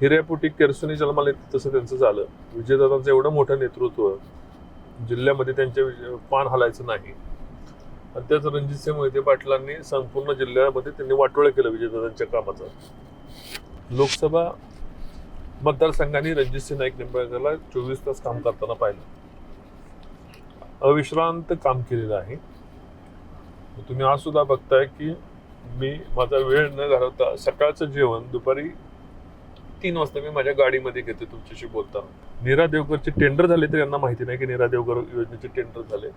हिऱ्यापोटी केरसुनी जन्माला येते तसं त्यांचं झालं. विजयदादांचं एवढं मोठं नेतृत्व जिल्ह्यामध्ये त्यांच्या विजय- पान हलायचं नाही. आणि त्याच रणजितसिंह मोहिते पाटलांनी संपूर्ण जिल्ह्यामध्ये त्यांनी वाटोळं केलं विजयदादांच्या कामाचं. लोकसभा मतदारसंघाने रणजितसिंह नाईक निंबाळकरला चोवीस तास काम करताना पाहिलं. अविश्रांत काम केलेलं आहे. तुम्ही आज सुद्धा बघताय की मी माझा वेळ न घालवता सकाळचं जेवण दुपारी तीन वाजता मी माझ्या गाडीमध्ये घेते तुमच्याशी बोलताना नीरा देवकरचे टेंडर झाले तर यांना माहिती नाही की नीरा देवकर योजनेचे टेंडर झाले.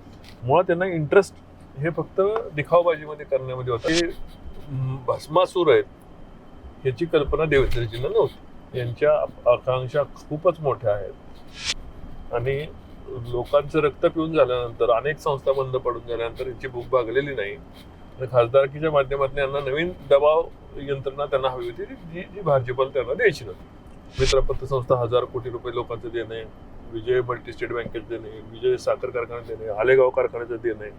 मुळात त्यांना इंटरेस्ट हे फक्त दिखावबाजीमध्ये करण्यामध्ये होते. हे भस्मासूर आहेत. ह्याची कल्पना देवेंद्रजींना नव्हती. यांच्या आकांक्षा खूपच मोठ्या आहेत. आणि लोकांचं रक्त पिऊन झाल्यानंतर अनेक संस्था बंद पडून झाल्यानंतर यांची भूक भागलेली नाही. खासदारकीच्या माध्यमातून यांना नवीन दबाव यंत्रणा त्यांना हवी होती जी जी भाजपला त्यांना द्यायची नव्हती. मित्रपत्र संस्था हजार कोटी रुपये लोकांचं देणे विजय मल्टी स्टेट बँकेत देणे विजय साखर कारखान्यात देणे आलेगाव कारखान्याचं देणे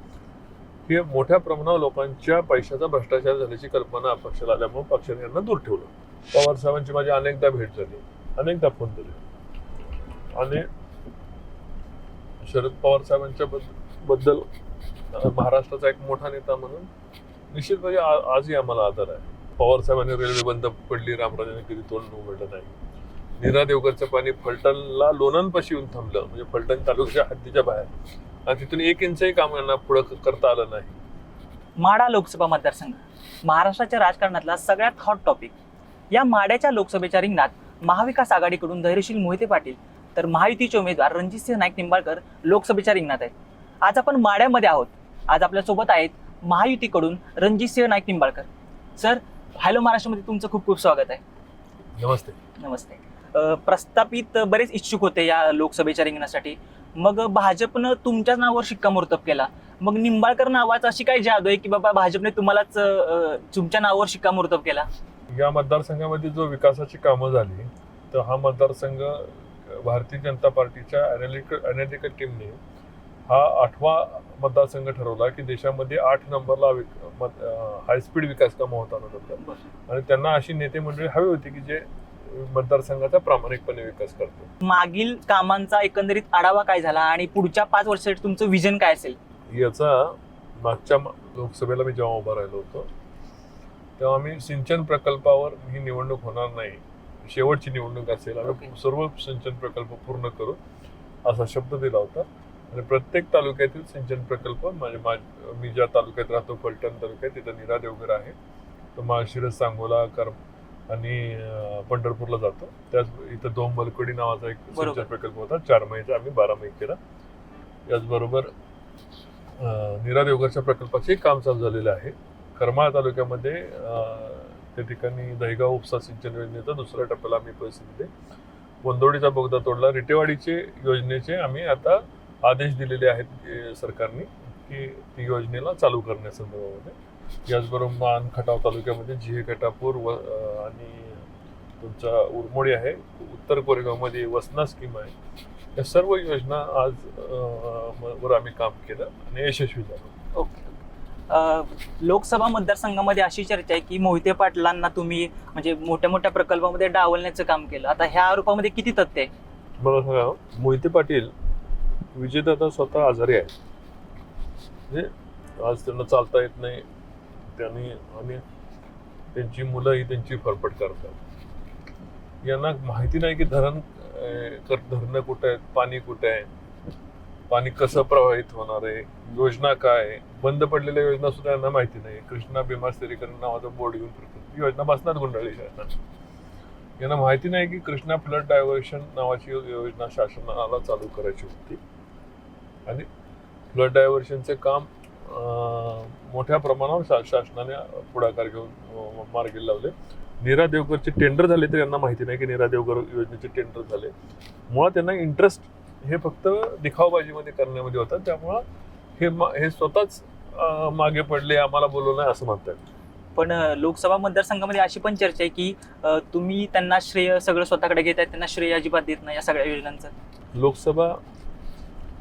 हे मोठ्या प्रमाणावर लोकांच्या पैशाचा भ्रष्टाचार झाल्याची कल्पना पक्षाला आल्यामुळे पक्षाने यांना दूर ठेवलं. पवार साहेबांची माझी अनेकदा भेट झाली अनेकदा फोन केले. आणि शरद पवार साहेबांच्या बद्द- बद्दल महाराष्ट्राचा एक मोठा नेता म्हणून निश्चितपणे आजही आम्हाला आधार आहे. पवार साहेबांनी रेल्वे बंद पडली रामराजाने कधी तोंड उघडलं नाही. निरा देवगडचं पाणी फलटणला लोणंदपाशी येऊन थांबलं म्हणजे फलटण तालुक्याच्या हद्दीच्या बाहेर. आणि तिथून एक इंचही काम यांना पुढं करता आलं नाही. माढा लोकसभा मतदारसंघ महाराष्ट्राच्या राजकारणातला सगळ्यात हॉट टॉपिक या माड्याच्या लोकसभेच्या रिंगणात महाविकास आघाडीकडून धैर्यशील मोहिते पाटील तर महायुतीचे उमेदवार रणजितसिंह नाईक निंबाळकर लोकसभेच्या रिंगणात आहेत. आज आपण माड्यामध्ये आहोत. आज आपल्यासोबत आहेत महायुतीकडून रणजितसिंह नाईक निंबाळकर. सर हॅलो महाराष्ट्रामध्ये तुमचं खूप खूप स्वागत आहे. नमस्ते. नमस्ते. अ, प्रस्थापित बरेच इच्छुक होते या लोकसभेच्या रिंगणासाठी. मग भाजपनं तुमच्याच नावावर शिक्कामोर्तब केला. मग निंबाळकर नावाचा अशी काय जादू आहे की बाबा भाजपने तुम्हालाच अ, तुमच्या नावावर शिक्कामोर्तब केला? या मतदारसंघामध्ये जो विकासाची कामं झाली तर हा मतदारसंघ भारतीय जनता पार्टीच्या अनालिटिकल अनालिटिकल टीमने हा आठवा मतदारसंघ ठरवला की देशामध्ये आठ नंबरला हायस्पीड विकास कामं होताना होतं आणि त्यांना अशी नेते मंडळी हवी होती की जे मतदारसंघाचा प्रामाणिकपणे विकास करतो मागील कामांचा एकंदरीत आढावा काय झाला आणि पुढच्या पाच वर्षासाठी तुमचं विजन काय असेल? याचा मागच्या लोकसभेला मी जेव्हा उभा राहिलो होतो तेव्हा आम्ही सिंचन प्रकल्पावर ही निवडणूक होणार नाही. शेवटची निवडणूक असेल. आम्ही. सर्व सिंचन प्रकल्प पूर्ण करू असा शब्द दिला होता. आणि प्रत्येक तालुक्यातील सिंचन प्रकल्प म्हणजे मा- मी ज्या तालुक्यात राहतो फलटण तालुक्यात तिथं निरा देवघर आहे. तो माळशिरस सांगोला कर आणि पंढरपूरला जातो. त्याच इथं दोन बलकोडी नावाचा एक. सिंचन प्रकल्प होता. चार महिन्याचा आम्ही बारा महिने केला. त्याचबरोबर अं, नीरा देवघरच्या प्रकल्पाचे काम चालू झालेलं आहे. करमाळ तालुक्यामध्ये त्या ठिकाणी दहीगाव उपसा सिंचन योजनेचा दुसऱ्या टप्प्याला आम्ही पैसे दिले. वंदोडीचा बोगदा तोडला. रिटेवाडीचे योजनेचे आम्ही आता आदेश दिलेले आहेत सरकारने की ती योजनेला चालू करण्यासंदर्भामध्ये. याचबरोबर मान खटाव तालुक्यामध्ये जिहे खटापूर व आणि तुमचा उरमोडी आहे उत्तर कोरेगावमध्ये वसना स्कीम आहे. या सर्व योजना आज वर आम्ही काम केलं आणि यशस्वी झालो. ओके. लोकसभा मतदारसंघामध्ये अशी चर्चा आहे की मोहिते पाटलांना तुम्ही म्हणजे मोठ्या मोठ्या प्रकल्पामध्ये डावलण्याचं काम केलं. आता ह्या आरोपामध्ये किती तथ्य आहे? मला सांगा मोहिते पाटील विजयदादा स्वतः आजारी आहेत. म्हणजे आज त्यांना चालता येत नाही. त्यांनी आणि त्यांची मुलंही त्यांची फरफट करतात. यांना माहिती नाही की धरण कर धरणं कुठं आहेत पाणी कुठं आहे? पाणी कसं प्रवाहित होणार आहे? योजना काय बंद पडलेल्या योजना सुद्धा यांना माहिती नाही. कृष्णा भीमा स्थिरीकरण नावाचा बोर्ड घेऊन फिरतो ती योजना बसणार गुंडाळी शासनाने यांना माहिती नाही की कृष्णा फ्लड डायव्हर्शन नावाची योजना शासनाला चालू करायची होती. आणि फ्लड डायव्हर्शनचे काम मोठ्या प्रमाणावर शा शासनाने पुढाकार घेऊन मार्गी लावले. नीरा देवकरचे टेंडर झाले तर यांना माहिती नाही की नीरा देवकर योजनेचे टेंडर झाले. मुळात त्यांना इंटरेस्ट हे फक्त दिखावबाजीमध्ये करण्यामध्ये होता. त्यामुळं हे मा- हे स्वतःच मागे पडले आम्हाला बोलवलं नाही असं म्हणतात पण लोकसभा मतदारसंघामध्ये अशी पण चर्चा आहे की तुम्ही त्यांना श्रेय सगळं स्वतःकडे घेत आहेत त्यांना श्रेय अजिबात देत नाही या सगळ्या योजनांचं? लोकसभा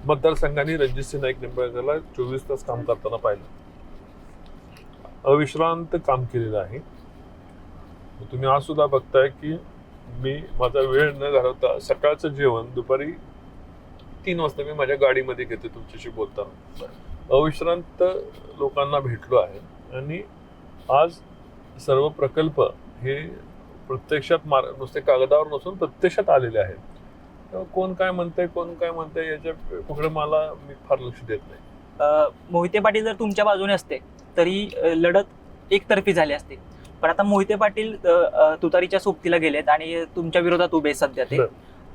मतदारसंघाने रणजितसिंह नाईक निंबाळकरला चोवीस तास काम करताना पाहिलं. अविश्रांत काम केलेलं आहे. तुम्ही आज सुद्धा बघताय की मी माझा वेळ न घालवता सकाळचं जेवण दुपारी तीन वाजता मी माझ्या गाडीमध्ये घेते तुमच्याशी बोलताना. अविश्रांत लोकांना भेटलो आहे आणि आज सर्व प्रकल्प हे प्रत्यक्षात मार नुसते कागदावर नसून प्रत्यक्षात आलेले आहेत. कोण काय म्हणतंय कोण काय म्हणतंय याच्याकडे मला मी फार लक्ष देत नाही. मोहिते पाटील जर तुमच्या बाजूने असते तरी लढत एकतर्फी झाली असते. पण आता मोहिते पाटील तुतारीच्या सोबतीला गेलेत आणि तुमच्या विरोधात उभे सध्या ते.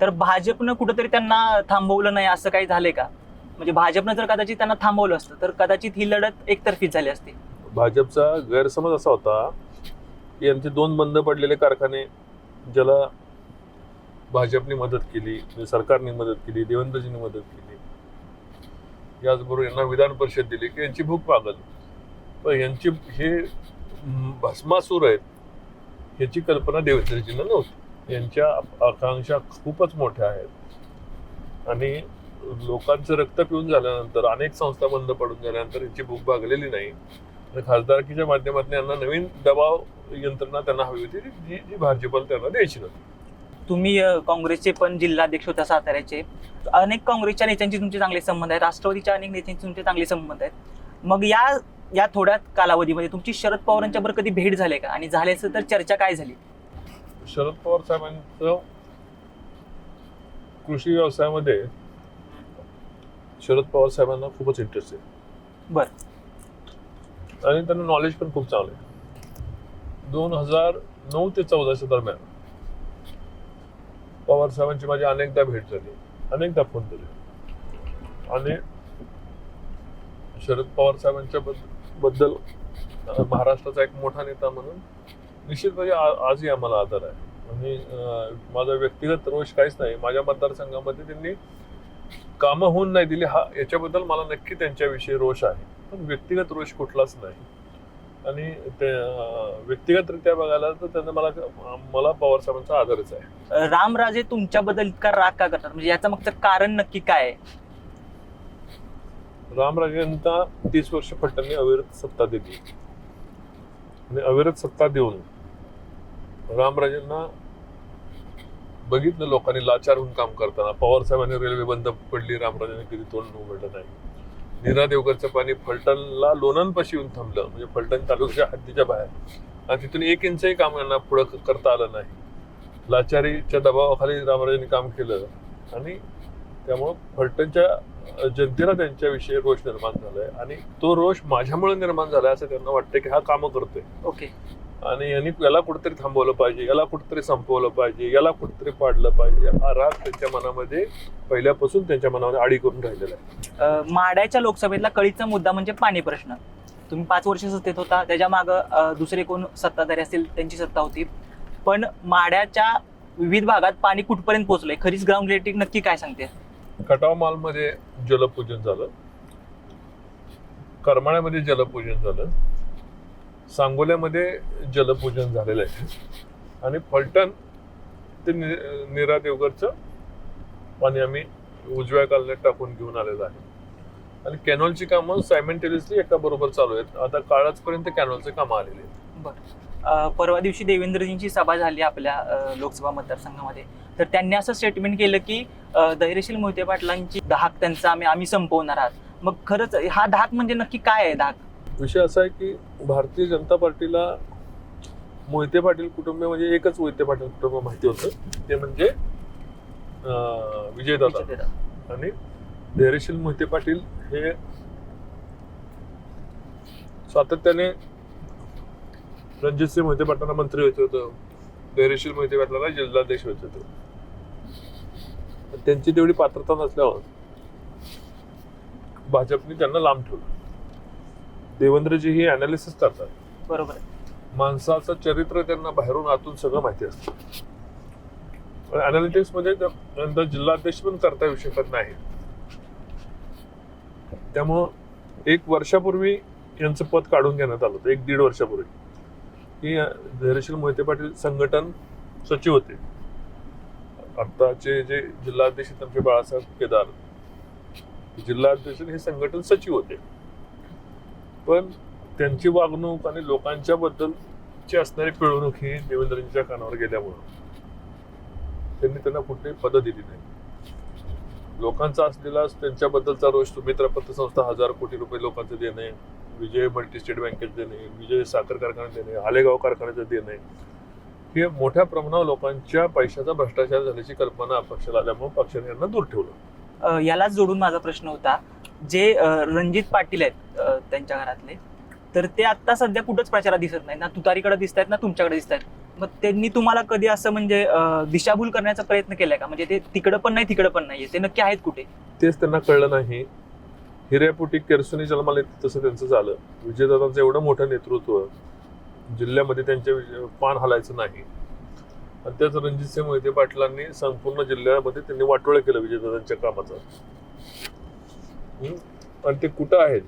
तर भाजपनं कुठंतरी त्यांना थांबवलं नाही असं काही झालंय का? म्हणजे भाजपनं जर कदाचित त्यांना थांबवलं असतं तर कदाचित ही लढत एकतर्फीच झाली असती. भाजपचा गैरसमज असा होता की यांचे दोन बंद पडलेले कारखाने ज्याला भाजपने मदत केली म्हणजे सरकारने मदत केली देवेंद्रजींनी मदत केली. याचबरोबर यांना विधान परिषद दिली की यांची भूक पागल पण यांची हे भस्मासूर आहेत ह्याची कल्पना देवेंद्रजींना नव्हती. यांच्या आकांक्षा खूपच मोठ्या आहेत. आणि लोकांचं रक्त पिऊन झाल्यानंतर अनेक संस्था बंद पडून झाल्यानंतर यांची भूक भागलेली नाही. आणि खासदारकीच्या माध्यमातून यांना नवीन दबाव यंत्रणा त्यांना हवी होती जी जी भाजपला त्यांना द्यायची नव्हती. तुम्ही काँग्रेसचे पण जिल्हाध्यक्ष होता साताऱ्याचे. अनेक काँग्रेसच्या नेत्यांचे तुमचे चांगले संबंध आहेत. राष्ट्रवादीच्या अनेक नेत्यांचे तुमचे चांगले संबंध आहेत. मग या या थोड्या कालावधीमध्ये तुमची शरद पवारांच्या बरोबर कधी भेट झाली का? आणि झाली तर चर्चा काय झाली? शरद पवार साहेबांचं कृषी व्यवसायामध्ये शरद पवार साहेबांना खूपच इंटरेस्ट आहे. बर. आणि त्यांना नॉलेज पण खूप चांगलं आहे. दोन हजार नऊ ते चौदाच्या दरम्यान पवार साहेबांची माझी अनेकदा भेट झाली. अनेकदा फोन केले. आणि शरद पवार साहेबांच्या बद्द- बद्दल महाराष्ट्राचा एक मोठा नेता म्हणून निश्चितपणे म्हणजे आजही आम्हाला आदर आहे. आणि माझा व्यक्तिगत रोष काहीच नाही. माझ्या मतदारसंघामध्ये त्यांनी कामं होऊन नाही दिली. हा याच्याबद्दल मला नक्की त्यांच्याविषयी रोष आहे. पण व्यक्तिगत रोष कुठलाच नाही. आणि ते व्यक्तिगतरित्या बघायला तर त्यांना मला मला पवार साहेबांचा आदरच आहे. रामराजे तुमच्याबद्दल इतका राग का करतात? म्हणजे याचं मागचं कारण नक्की काय आहे? रामराजेंना तीस वर्ष फलटणने अविरत सत्ता दिली. आणि अविरत सत्ता देऊन रामराजेंना बघितलं लोकांनी लाचार होऊन काम करताना. पवार साहेबांनी रेल्वे बंद पडली रामराजेंनी कधी तोंड उघडलं नाही. निरा देवगरचं पाणी फलटणला लोणंदपाशी येऊन थांबलं. म्हणजे फलटण तालुक्याच्या हद्दीच्या बाहेर. आणि तिथून एक इंचही काम यांना पुढं करता आलं नाही. लाचारीच्या दबावाखाली रामराजांनी काम केलं. आणि त्यामुळं फलटणच्या जनतेला त्यांच्याविषयी रोष निर्माण झालाय. आणि तो रोष माझ्यामुळे निर्माण झालाय असं त्यांना वाटतं की हा कामं करतोय. ओके. आणि यांनी याला कुठेतरी थांबवलं पाहिजे याला कुठेतरी संपवलं पाहिजे याला कुठेतरी पाडलं पाहिजे. हा राग त्यांच्या मनामध्ये पहिल्यापासून त्यांच्या मनामध्ये आडी करून राहिलेला आहे. माड्याच्या लोकसभेतला कळीचा मुद्दा म्हणजे पाणी प्रश्न. तुम्ही पाच वर्ष सत्तेत होता त्याच्या मागं दुसरे कोण सत्ताधारी असतील त्यांची सत्ता होती. पण माड्याच्या विविध भागात पाणी कुठपर्यंत पोहोचलंय? खरीच ग्राउंड रिलेटिव्ह नक्की काय सांगते? खटाव मालमध्ये जलपूजन झालं. करमाळ्यामध्ये जलपूजन झालं. सांगोल्यामध्ये जलपूजन झालेलं आहे. आणि फलटण ते नि- निरा देवगरचं पाणी आम्ही उजव्या कालन्यात टाकून घेऊन आलेलं आहे. आणि कॅनॉलची कामं सायमेंटेनियसली एका बरोबर चालू आहेत. आता काळाचपर्यंत कॅनॉलचे कामं आलेली आहेत. बरं. परवा दिवशी देवेंद्रजींची सभा झाली आपल्या लोकसभा मतदारसंघामध्ये. तर त्यांनी असं स्टेटमेंट केलं की धैर्यशील मोहिते पाटलांची धाक त्यांचा आम्ही आम्ही संपवणार आहात. मग खरंच हा धाक म्हणजे नक्की काय आहे धाक? विषय असा आहे की भारतीय जनता पार्टीला मोहिते पाटील कुटुंब म्हणजे एकच मोहिते पाटील कुटुंब माहिती होतं. ते म्हणजे विजयदादा. आणि धैर्यशील मोहिते पाटील हे सातत्याने रणजितसिंह मोहिते पाटलांना मंत्री व्हायचं होतं. धैर्यशील मोहिते पाटलांना जिल्हाध्यक्ष व्हायचं होतं. त्यांची तेवढी पात्रता नसल्यावर भाजपने त्यांना लांब ठेवलं. देवेंद्रजी ही अनालिसिस करतात. बरोबर. आहे. माणसाचं चरित्र त्यांना बाहेरून आतून सगळं माहिती असतं. अनालिटिक्समध्ये त्या- नंतर जिल्हाध्यक्ष पण करता येऊ शकत नाही त्यामुळं एक वर्षापूर्वी यांचं पद काढून घेण्यात आलं होतं. एक दीड वर्षापूर्वी. की अं, धैर्यशील मोहिते पाटील संघटन सचिव होते. आत्ताचे जे जिल्हाध्यक्ष आहेत आमचे बाळासाहेब केदार. जिल्हाध्यक्ष हे संघटन सचिव होते. पण त्यांची वागणूक आणि लोकांच्या बद्दलची असणारी पिळवणूक ही देवेंद्रजींच्या कानावर गेल्यामुळं त्यांनी त्यांना कुठलीही पदं दिली नाही. लोकांचा असलेला त्यांच्याबद्दलचा रोष सुमित्रा पतसंस्था हजार कोटी रुपये लोकांचं देणे विजय मल्टीस्टेट बँकेचं देणे विजय साखर कारखान्यात देणे हालेगाव कारखान्याचं देणे हे मोठ्या प्रमाणावर लोकांच्या पैशाचा भ्रष्टाचार झाल्याची कल्पना पक्षाला आल्यामुळे पक्षाने यांना दूर ठेवलं. यालाच जोडून माझा प्रश्न होता. जे रणजित पाटील आहेत त्यांच्या घरातले तर ते आता सध्या कुठंच प्रचारात दिसत नाही ना तुतारीकडे दिसत आहेत ना तुमच्याकडे दिसत आहेत मग त्यांनी तुम्हाला कधी असं म्हणजे दिशाभूल करण्याचा प्रयत्न केलाय का? म्हणजे ते तिकडं पण नाही तिकडं पण नाहीये. ते नक्की आहेत कुठे? तेच त्यांना कळलं नाही. हिऱ्यापोटी केरसुनी जन्माला येते तसं त्यांचं झालं. विजयदादांचं एवढं मोठं नेतृत्व जिल्ह्यामध्ये त्यांच्या पान हलायचं नाही. आणि त्याच रणजितसिंह मोहिते पाटलांनी संपूर्ण जिल्ह्यामध्ये त्यांनी वाटोळं केलं विजयदादांच्या कामाचं. हम्म? आणि ते कुठं आहेत?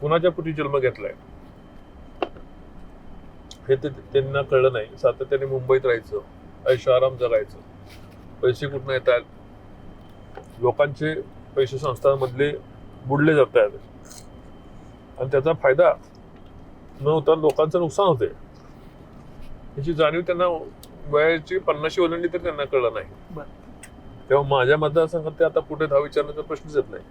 कुणाच्या पोटी जन्म घेतलाय? हे ते त्यांना कळलं नाही. सातत्याने मुंबईत राहायचं ऐशाराम जगायचं. पैसे कुठनं येत आहेत लोकांचे पैसे संस्थांमधले बुडले जात आहेत आणि त्याचा फायदा न होता लोकांचं नुकसान होते. याची जाणीव त्यांना वयाची पन्नाशी ओलांडली तर त्यांना कळलं नाही. तेव्हा माझ्या मतदारसंघात ते आता कुठे धाव विचारण्याचा प्रश्नच येत नाही.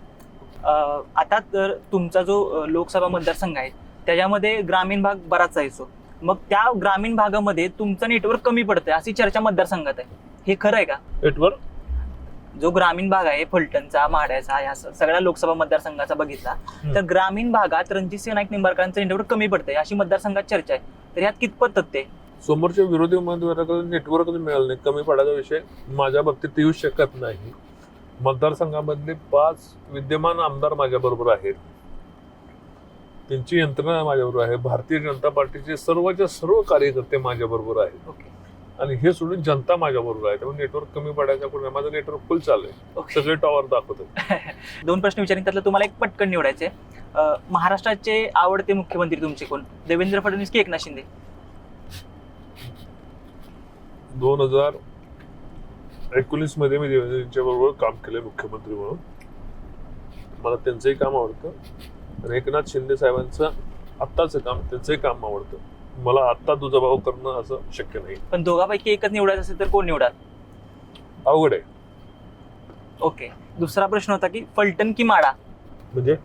आता तर तुमचा जो लोकसभा मतदारसंघ आहे त्याच्यामध्ये ग्रामीण भाग बराच सो. मग त्या ग्रामीण भागामध्ये तुमचं नेटवर्क कमी पडतंय अशी चर्चा मतदारसंघात आहे. हे खरं आहे का? नेटवर जो ग्रामीण भाग आहे फलटणचा माढ्याचा या सगळ्या लोकसभा मतदारसंघाचा बघितला तर ग्रामीण भागात रणजितसिंह नाईक निंबाळकरांचं नेटवर्क कमी पडतंय अशी मतदारसंघात चर्चा आहे. तर यात कितपत तथ्य आहे? समोरच्या विरोधी उमेदवाराकडे नेटवर्कच मिळालं नाही कमी पडायचा विषय माझ्या बाबतीत येऊ शकत नाही. मतदारसंघामधले पाच विद्यमान आमदार माझ्या बरोबर आहेत. त्यांची यंत्रणा माझ्याबरोबर आहे. भारतीय जनता पार्टीचे सर्वच्या सर्व कार्यकर्ते माझ्या बरोबर आहेत. ओके. आणि हे सोडून जनता माझ्या बरोबर आहे. त्यामुळे नेटवर्क कमी पडायचा कुठे. माझं नेटवर्क फुल चालू आहे. सगळे टॉवर दाखवतात दोन प्रश्न विचारिन. त्यातलं तुम्हाला एक पटकन निवडायचे महाराष्ट्राचे आवडते मुख्यमंत्री तुमचे कोण? देवेंद्र फडणवीस की एकनाथ शिंदे? दोन हजार एकोणीसमध्ये मी देवेंद्रजींच्या बरोबर काम केलंय मुख्यमंत्री म्हणून. मला त्यांचंही काम आवडतं. आणि एकनाथ शिंदे साहेबांचं आत्ताचं काम त्यांचंही काम आवडतं. मला आत्ता दुजाभाव करणं असं शक्य नाही. पण दोघांपैकी एकच निवडायचं असेल तर कोण निवडाल? अवघड आहे. ओके. दुसरा प्रश्न होता की फलटण की माडा? म्हणजे?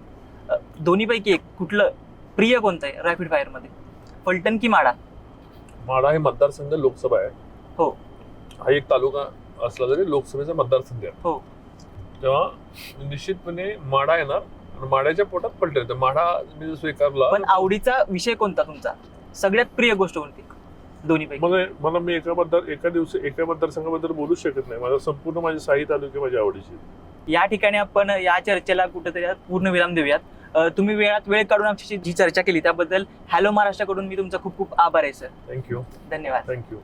दोन्हीपैकी एक. कुठलं प्रिय कोणतं आहे रॅपिड फायरमध्ये? फलटण की माडा? माढा हे मतदारसंघ लोकसभा आहे. हो. हा एक तालुका असला तरी लोकसभेचा मतदारसंघ आहे. हो. तेव्हा निश्चितपणे माढा येणार आणि माढ्याच्या पोटात पलटेल येतं. माढा मी जर स्वीकारला पण आवडीचा विषय कोणता तुमचा? सगळ्यात प्रिय गोष्ट कोणती? दोन्हीपैकी. मला मला मी एका मतदार एका दिवशी एका मतदारसंघाबद्दल बोलू शकत नाही. माझा संपूर्ण माझे साई तालुके माझ्या आवडीचे. या ठिकाणी आपण या चर्चेला कुठेतरी पूर्ण विराम देऊयात. तुम्ही वेळात वेळ काढून आमची जी चर्चा केली त्याबद्दल हॅलो महाराष्ट्राकडून मी तुमचा खूप खूप आभार आहे सर. थँक्यू धन्यवाद. थँक्यू